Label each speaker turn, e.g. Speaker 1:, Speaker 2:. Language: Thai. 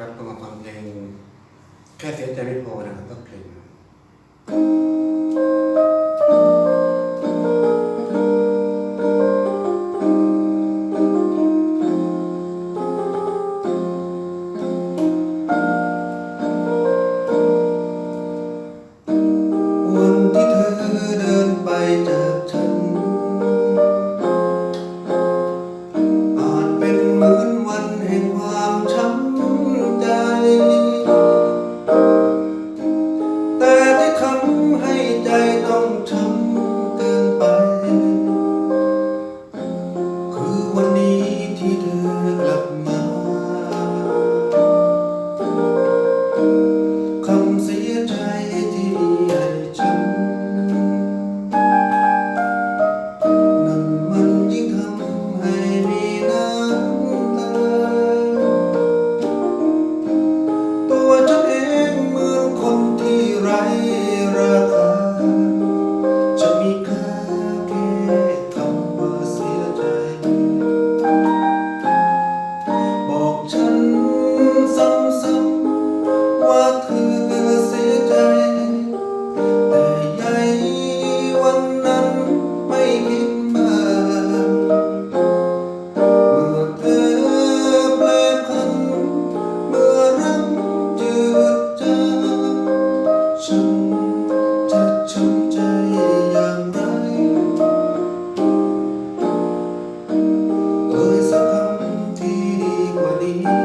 Speaker 1: ครับก็มาฟังเพลงแค่เสียใจไม่พอนะครับต้องเพลง you.